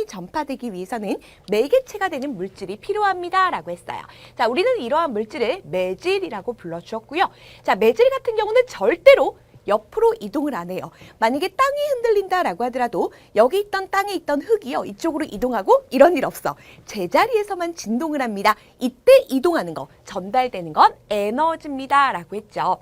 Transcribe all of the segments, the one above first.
파동이 전파되기 위해서는 매개체가 되는 물질이 필요합니다라고 했어요. 자, 우리는 이러한 물질을 매질이라고 불러주었고요. 자, 매질 같은 경우는 절대로 옆으로 이동을 안 해요. 만약에 땅이 흔들린다라고 하더라도 여기 있던 땅에 있던 흙이요. 이쪽으로 이동하고 이런 일 없어. 제자리에서만 진동을 합니다. 이때 이동하는 거, 전달되는 건 에너지입니다라고 했죠.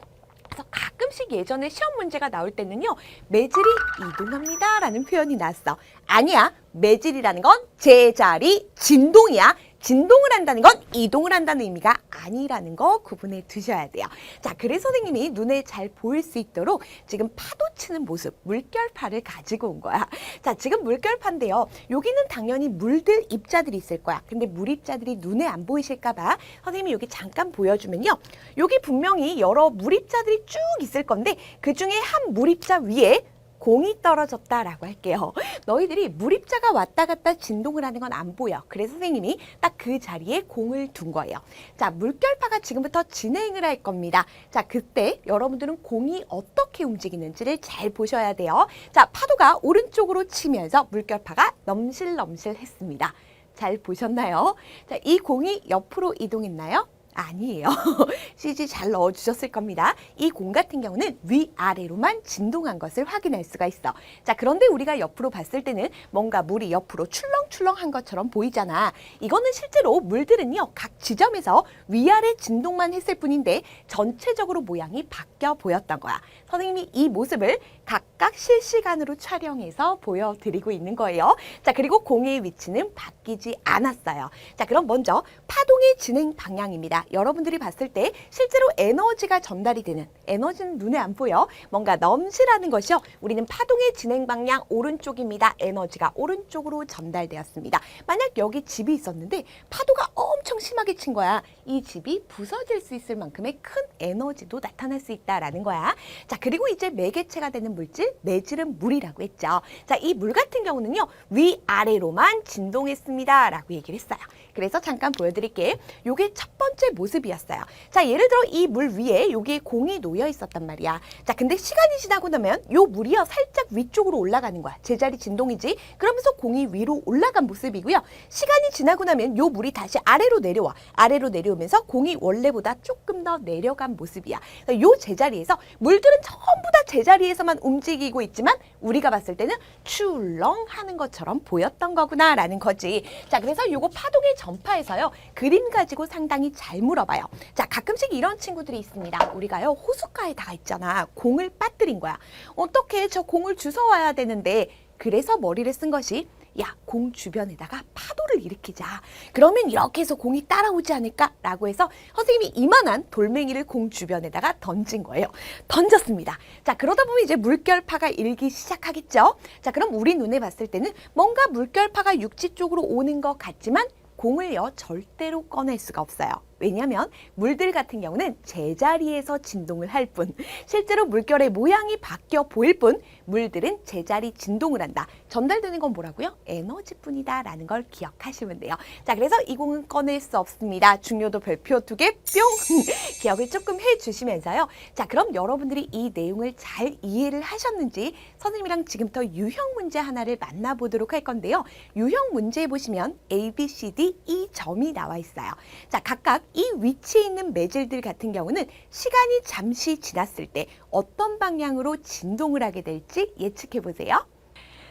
그래서 가끔씩 예전에 시험 문제가 나올 때는요. 매질이 이동합니다라는 표현이 나왔어. 아니야. 매질이라는 건 제자리 진동이야. 진동을 한다는 건 이동을 한다는 의미가 아니라는 거 구분해 두셔야 돼요. 자, 그래서 선생님이 눈에 잘 보일 수 있도록 지금 파도 치는 모습, 물결파를 가지고 온 거야. 자, 지금 물결파인데요. 여기는 당연히 물들 입자들이 있을 거야. 근데 물 입자들이 눈에 안 보이실까 봐 선생님이 여기 잠깐 보여주면요. 여기 분명히 여러 물 입자들이 쭉 있을 건데 그 중에 한 물 입자 위에 공이 떨어졌다라고 할게요. 너희들이 물입자가 왔다 갔다 진동을 하는 건 안 보여. 그래서 선생님이 딱 그 자리에 공을 둔 거예요. 자, 물결파가 지금부터 진행을 할 겁니다. 자, 그때 여러분들은 공이 어떻게 움직이는지를 잘 보셔야 돼요. 자, 파도가 오른쪽으로 치면서 물결파가 넘실넘실 했습니다. 잘 보셨나요? 자, 이 공이 옆으로 이동했나요? 아니에요. CG 잘 넣어주셨을 겁니다. 이 공 같은 경우는 위아래로만 진동한 것을 확인할 수가 있어. 자, 그런데 우리가 옆으로 봤을 때는 뭔가 물이 옆으로 출렁출렁한 것처럼 보이잖아. 이거는 실제로 물들은요, 각 지점에서 위아래 진동만 했을 뿐인데 전체적으로 모양이 바뀌어 보였던 거야. 선생님이 이 모습을 각각 실시간으로 촬영해서 보여드리고 있는 거예요. 자, 그리고 공의 위치는 바뀌지 않았어요. 자, 그럼 먼저 파동의 진행 방향입니다. 여러분들이 봤을 때 실제로 에너지가 전달이 되는 에너지는 눈에 안 보여. 뭔가 넘실하는 것이요. 우리는 파동의 진행 방향 오른쪽입니다. 에너지가 오른쪽으로 전달되었습니다. 만약 여기 집이 있었는데 파도가 엄청 심하게 친 거야. 이 집이 부서질 수 있을 만큼의 큰 에너지도 나타날 수 있다라는 거야. 자, 그리고 이제 매개체가 되는 물질, 매질은 물이라고 했죠. 자, 이 물 같은 경우는요, 위아래로만 진동했습니다. 라고 얘기를 했어요. 그래서 잠깐 보여드릴게. 요게 첫 번째 모습이었어요. 자, 예를 들어 이 물 위에 여기에 공이 놓여 있었단 말이야. 자, 근데 시간이 지나고 나면 요 물이요, 살짝 위쪽으로 올라가는 거야. 제자리 진동이지. 그러면서 공이 위로 올라간 모습이고요. 시간이 지나고 나면 요 물이 다시 아래로 내려와. 아래로 내려오면서 공이 원래보다 조금 더 내려간 모습이야. 요 제자리에서 물들은 전부 다 제자리에서만 움직이고 있지만 우리가 봤을 때는 출렁하는 것처럼 보였던 거구나라는 거지. 자, 그래서 요거 파동의 전파에서요. 그림 가지고 상당히 잘 물어봐요. 자, 가끔씩 이런 친구들이 있습니다. 우리가요. 호숫가에다가 있잖아. 공을 빠뜨린 거야. 어떻게 저 공을 주워 와야 되는데 그래서 머리를 쓴 것이 야, 공 주변에다가 파도를 일으키자. 그러면 이렇게 해서 공이 따라오지 않을까라고 해서 선생님이 이만한 돌멩이를 공 주변에다가 던진 거예요. 던졌습니다. 자, 그러다 보면 이제 물결파가 일기 시작하겠죠. 자, 그럼 우리 눈에 봤을 때는 뭔가 물결파가 육지 쪽으로 오는 것 같지만 공을요 절대로 꺼낼 수가 없어요. 왜냐하면 물들 같은 경우는 제자리에서 진동을 할 뿐, 실제로 물결의 모양이 바뀌어 보일 뿐, 물들은 제자리 진동을 한다. 전달되는 건 뭐라고요? 에너지뿐이다 라는 걸 기억하시면 돼요. 자, 그래서 이 공은 꺼낼 수 없습니다. 중요도 별표 두 개 뿅! 기억을 조금 해주시면서요. 자, 그럼 여러분들이 이 내용을 잘 이해를 하셨는지 선생님이랑 지금부터 유형 문제 하나를 만나보도록 할 건데요. 유형 문제에 보시면 A, B, C, D, E 점이 나와 있어요. 자, 각각 이 위치에 있는 매질들 같은 경우는 시간이 잠시 지났을 때 어떤 방향으로 진동을 하게 될지 예측해 보세요.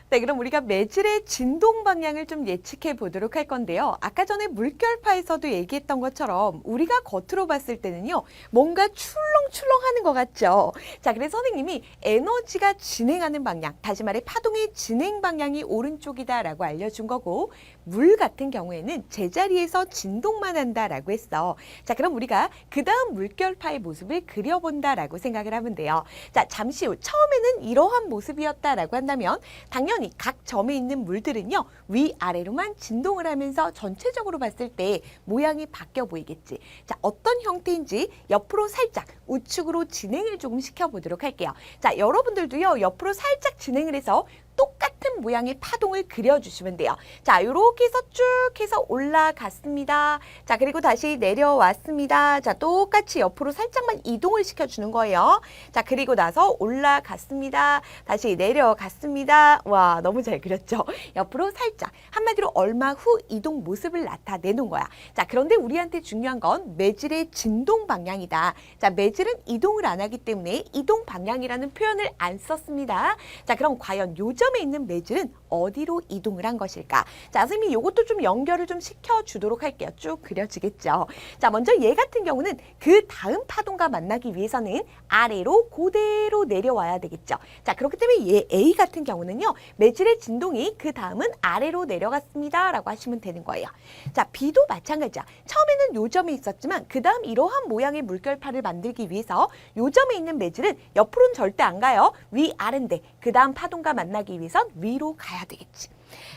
네, 그럼 우리가 매질의 진동 방향을 좀 예측해 보도록 할 건데요. 아까 전에 물결파에서도 얘기했던 것처럼 우리가 겉으로 봤을 때는요, 뭔가 출렁출렁 하는 것 같죠. 자, 그래서 선생님이 에너지가 진행하는 방향, 다시 말해 파동의 진행 방향이 오른쪽이다라고 알려준 거고, 물 같은 경우에는 제자리에서 진동만 한다라고 했어. 자, 그럼 우리가 그 다음 물결파의 모습을 그려본다라고 생각을 하면 돼요. 자, 잠시 후 처음에는 이러한 모습이었다라고 한다면 당연히 각 점에 있는 물들은요 위아래로만 진동을 하면서 전체적으로 봤을 때 모양이 바뀌어 보이겠지. 자, 어떤 형태인지 옆으로 살짝 우측으로 진행을 조금 시켜보도록 할게요. 자, 여러분들도요, 옆으로 살짝 진행을 해서 똑같은 모양의 파동을 그려주시면 돼요. 자, 요렇게 해서 쭉 해서 올라갔습니다. 자, 그리고 다시 내려왔습니다. 자, 똑같이 옆으로 살짝만 이동을 시켜주는 거예요. 자, 그리고 나서 올라갔습니다. 다시 내려갔습니다. 와, 너무 잘 그렸죠? 옆으로 살짝. 한마디로 얼마 후 이동 모습을 나타내는 거야. 자, 그런데 우리한테 중요한 건 매질의 진동 방향이다. 자, 매질은 이동을 안 하기 때문에 이동 방향이라는 표현을 안 썼습니다. 자, 그럼 과연 요점 에 있는 매질은 어디로 이동을 한 것일까? 자, 선생님이 요것도 좀 연결을 좀 시켜주도록 할게요. 쭉 그려지겠죠? 자, 먼저 얘 같은 경우는 그 다음 파동과 만나기 위해서는 아래로 그대로 내려와야 되겠죠? 자, 그렇기 때문에 얘 A 같은 경우는요, 매질의 진동이 그 다음은 아래로 내려갔습니다. 라고 하시면 되는 거예요. 자, B도 마찬가지야. 처음에는 요 점에 있었지만, 그 다음 이러한 모양의 물결파를 만들기 위해서 요 점에 있는 매질은 옆으로는 절대 안 가요. 위, 아래인데, 그 다음 파동과 만나 기 위해선 위로 가야 되겠지.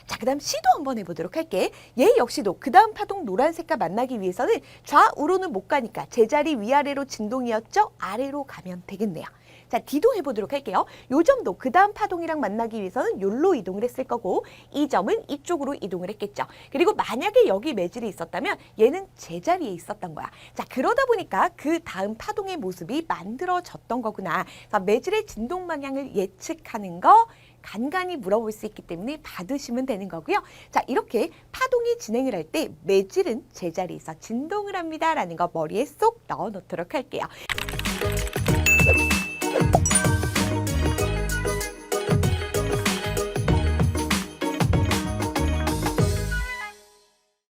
자, 그 다음 C도 한번 해보도록 할게. 얘 역시도 그 다음 파동 노란색과 만나기 위해서는 좌우로는 못 가니까 제자리 위아래로 진동이었죠? 아래로 가면 되겠네요. 자, D도 해보도록 할게요. 요 점도 그 다음 파동이랑 만나기 위해서는 요로 이동을 했을 거고 이 점은 이쪽으로 이동을 했겠죠. 그리고 만약에 여기 매질이 있었다면 얘는 제자리에 있었던 거야. 자, 그러다 보니까 그 다음 파동의 모습이 만들어졌던 거구나. 자, 매질의 진동 방향을 예측하는 거 간간히 물어볼 수 있기 때문에 받으시면 되는 거고요. 자, 이렇게 파동이 진행을 할 때 매질은 제자리에서 진동을 합니다라는 거 머리에 쏙 넣어 놓도록 할게요.